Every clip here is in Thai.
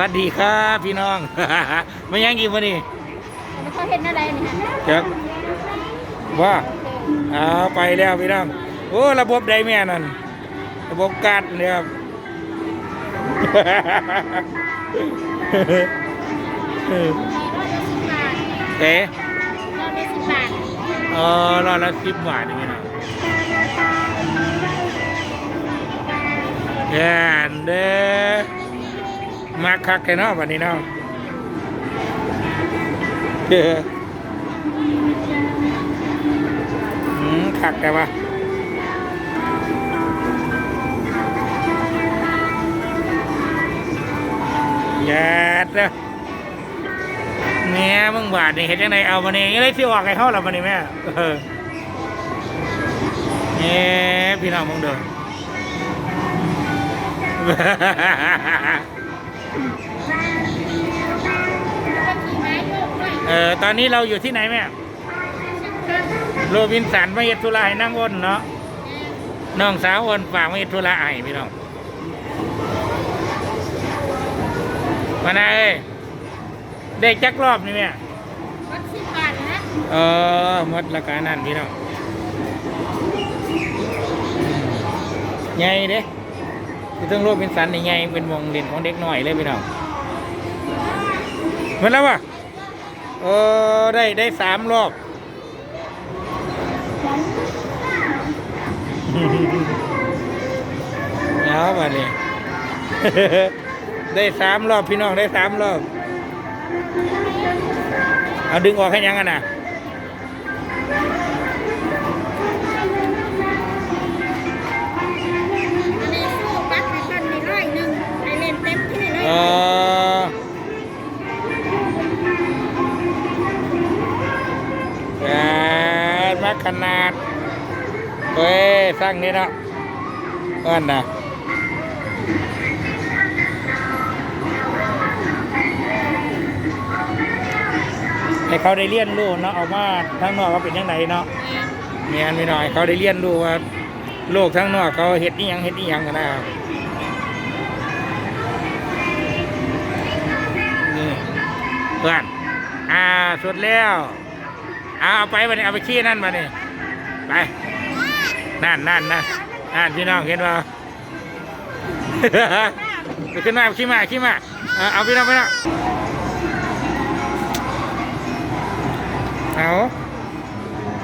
วัสดีครับพี่น้อง มายังกี่วันนี้ไม่ค่อยเห็นอะไรนี่ฮะครับว่าเอาไปแล้วพี่น้องโอ้ระบบใดแม่นั่นระบบการ์ดเนี่ยครับร้อยละสิบบาทเอ๊ะร้อยละสิบบาทเออรอละสิบบาทนี่นะแย่นเด้อ มาคักแค่นอกวันนี้เนาะเด้ออคักแต่ว่าแย่เด้อแม่ยมึงบาดนี่เห็นจังไดเอามานี่ยังได้สิออกให้เขาหรอมานี่แม่เออแหม่พี่น้องมึงเด้อ เออตอนนี้เราอยู่ที่ไหนแม่โรบินสันมาเอ็ดธุระให้นั่งอ้นเนาะน้องสาวอ้นฝากมาเอ็ดธุระให้พี่น้องมาไหนเอ้ยได้จักรอบนี่แม่วัดสิบบาทนะเออหมดราคานั่นพี่น้องใหญ่เด้ คือต้องโรบินสันนี่ใหญ่เป็นวงเล่นของเด็กน้อยเลยพี่น้องหมดแล้ววะเออได้ได้สามรอบเอาบัดนี้ได้สามรอบพี่น้องได้สามรอบ เอาดึงออกให้ยังกันนะ ฮ้ยสร้างนี่นะเอิ้นนะให้เขาได้เรียนรู้เนาะเอามาทั้งนอกว่าเป็นยังไงเนาะเมียนไม่น้อย เขาได้เรียนรู้ว่าโลกทั้งนอกเขาเฮ็ดนี่ยังเฮ็ดนี่ยังกันนะครับนี่เพื่อนอ่าสุดแล้วเอาไปวันนี้เอาไปขี้นั่นมาเนี่ไป นั่นนั่นนั่นนั่นพี่น้องเห็นป่าไปขึ้นมาขี้มาขี้มาเอาเอาพี่น้องพี่น้องเอา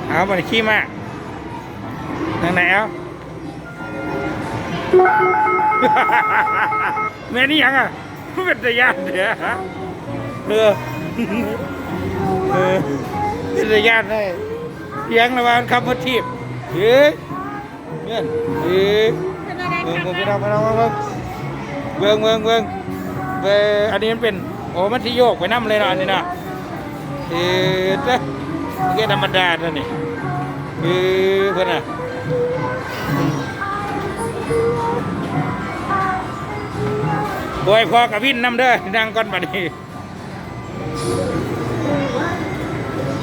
เอาไปขี้มาทางไหนเอาแม่นี่ยังอะเป็นตะยานเดี๋ยวเออเออเป็นตะยานได้ยังระหว่างคำว่าทีบเฮ้ย เนี่ยเฮ้ยเป็นอะไรเมืองคเมืองพี่รัน้องพี่น้องเมืองเมืองเมืองเมืองอันนี้มันเป็นโอ้มันที่โยกไปน้ำเลยเนาะอันนี้เนาะเออจ้ะมันก็ธรรมดาเท่านี่เออเพื่อนอะบอยพอกับวินน้ำเด้อนั่งก่อนบัดนี้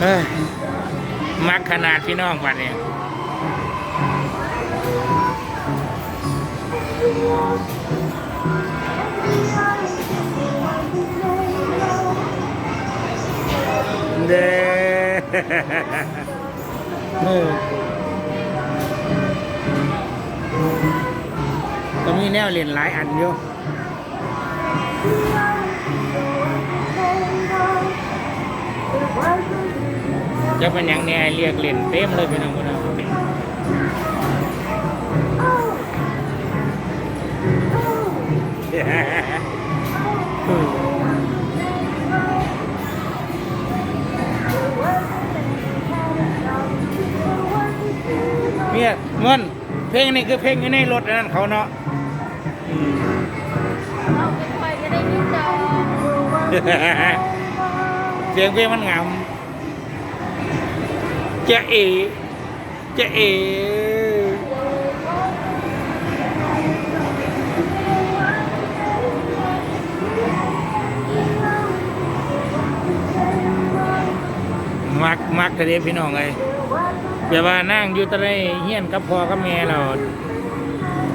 เอ้ยมักขนาดพี่น้องบัดนี้ เด้เออก็มีแนวเล่นหลายอันอยู่จะเป็นอย่างเนี้ยเรียกเล่นเต็มเลยพี่น้องพี่น้อ เนี่ยเงินเพลงนี้คือเพลงอยู่ในรถอันนั้นเขาเนาะอืมเราเป็นคอยจะได้ยินดอกเสียงเพลงมันงามจะเอจะเอ มักมักทะเลพี่น้องเลยแบบว่านั่งอยู่ตะไลเฮียนกับพอกับแม่เรา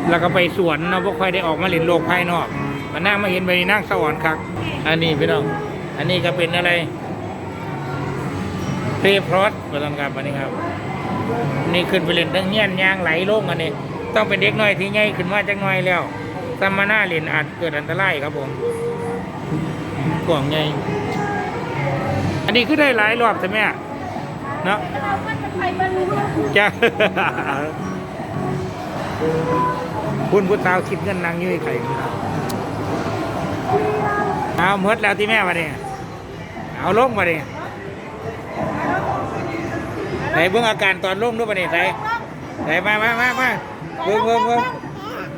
แล้วก็ไปสวนเนาะพวกค่อยได้ออกมาเล่นโลกภายนอกมานั่งมาเห็นไปนั่งสวรรค์ครับ อันนี้พี่น้อง อันนี้ก็เป็นอะไรเพลพรอสประจำการอันนี้ครับ นี่ขึ้นไปเล่นตั้งเงี้ยนยางไหลลงอันนี้ ต้องเป็นเด็กน้อยที่ใหญ่ขึ้นมาจักน่อยแล้วซัมมาน่าเล่นอาจเกิดอันตรายครับผมกว่างไง อันนี้คือได้หลายรอบใช่ไหมเนาะจ้าคุณผู้สาวคิดเงินนางยื้อไข่เอาเมดแล้วที่แม่มาเนี่ยเอาลงมาเนี่ยไหนเบื้องอาการตอนลงด้วยมาเนี่ยไหนไหนมามามามาเบื้องเบื้องเบื้อง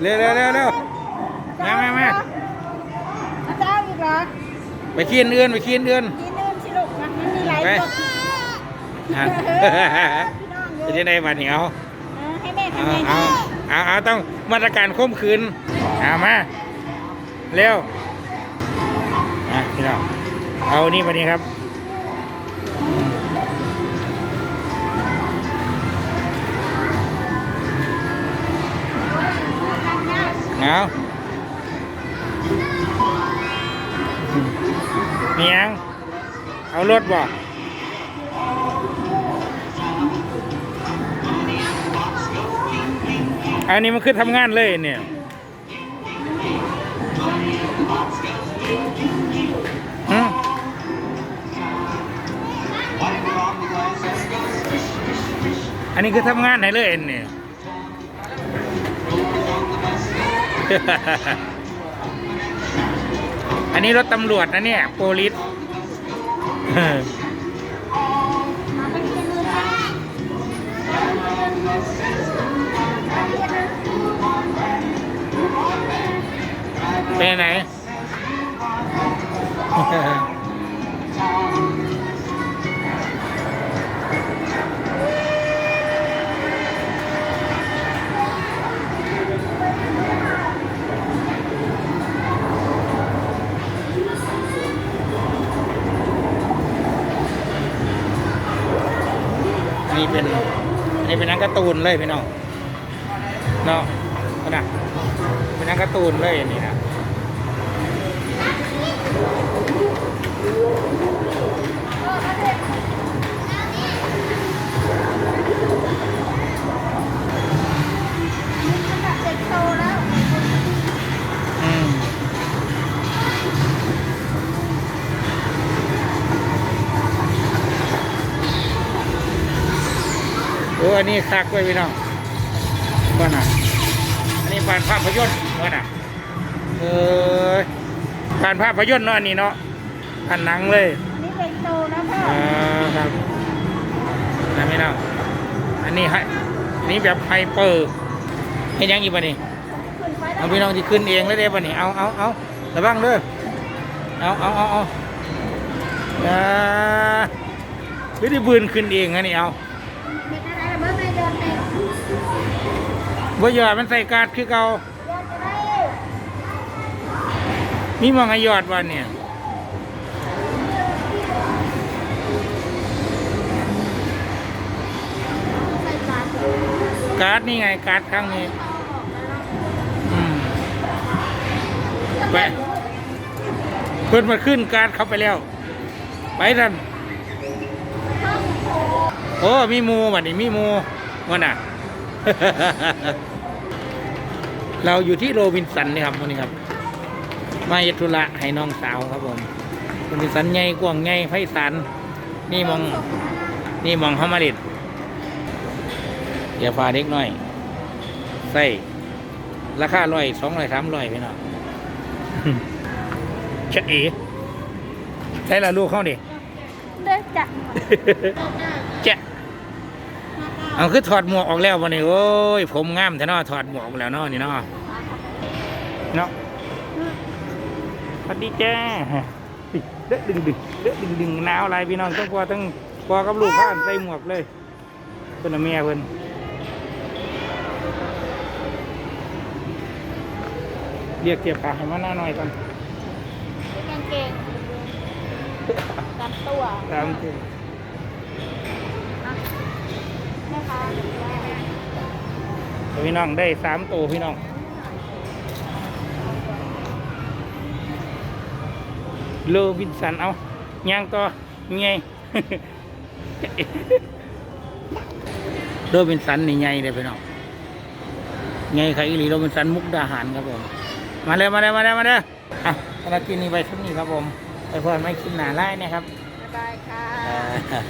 เร็วเร็วเร็วเร็วมามามาอาจารย์อีกเหรอไปขี้นเอื่นไปขี้นเอื่นกิน นะมันมีหลายไปกดฮะพี่น้องจะได้มาเหนียวเออให้แม่เอาทำไงเอาเอาเอาต้องมาตรการข่มขืนเอามาเร็วอะพี่น้องเอานี่มานี่ครับเอาเมียงเอารถบ่ อันนี้มันคือทำงานเลยเนี่ยอันนี้คือทำงานไหนเลยเนี่ยอันนี้รถตำรวจนะเนี่ย โปลิส เป็นไหน นี่เป็นนี่เป็นนังการ์ตูนเลยพี่น้องเนาะนะเป็นนังการ์ตูนเลยอันนี้นะ โอ้อันนี้คักไว้พี่น้องว่าน่ะ อันนี้ผ่านภาพยนตร์ว่าน่ะ เออ ผ่านภาพยนตร์เนาะอันนี้เนาะผ่านหนังเลยนี่เป็นโตนะพ่ออ่าครับนะพี่น้องอันนี้ให้อันนี้แบบไฮเปอร์ให้ยังอีกบ่นี่ขึ้นไปแล้เอาวพี่น้องที่ขึ้นเองแล้วเด้บ่นี่เอาเอาเอาระวังเด้อเอาเอาเอาเอาอ่าไม่ได้บืนขึ้นเองนะนี่เอาเป็นอะไรล่ะเมื่อไม่เดินไปบ่หยอดมันใส่การ์ดคือเก่า มีมองให้ยอดวันเนี่ยการ์ดนี่ไงการ์ดข้างนี้ไปเพิ่นมาขึ้นการ์ดเข้าไปแล้ว ไปทันโอ้มีมูบัดนี้มีมูวันน่ะ เราอยู่ที่โรบินสันนี่ครับวันนี้ครับ มาเยดธุระให้น้องสาวครับผมโรบินสันใหญ่กว้างใหญ่ไพศาลนี่มองนี่มองเข้ามาเด็ดอย่าพาเด็กน้อย ใส่ราคาร้อยสองร้อยสามร้อยพี่น้องเชะเอ๋ใช่ละลูกเขาดิเดินจับเจ๊ะเอาคือถอดหมวกออกแล้ววันนี้โอ้ย ผมงามแต่นอถอดหมวกออกแล้วเนาะนี่เนาะเนาะ สวัสดีจ้าเด็กดึงดึงเด็กดึงดึงหนาวอะไรพี่น้องต้องพอต้องพอกับลูกข้านใส่หมวกเลยเพิ่นเอาเมียเพิ่นเรียกเก็บผ้าให้มาหน้าหน่อยก่อนกางเกงกันตัวตามที่แม่ค้าพี่น้องได้สามตัวพี่น้อง โลบินสันเอาย่างต่อไงโรบินสันนี่ไงเลยพี่น้องไงใครอีหลีโรบินสันมุกดาหารครับผม มาเลยมาเลยมาเลยมาเลยอะสำหรับกินนี้ไปทุกนี้ครับผมไปพอดไม่คิดหนาไล่นะครับบ๊ายบายค่ะเอ่อ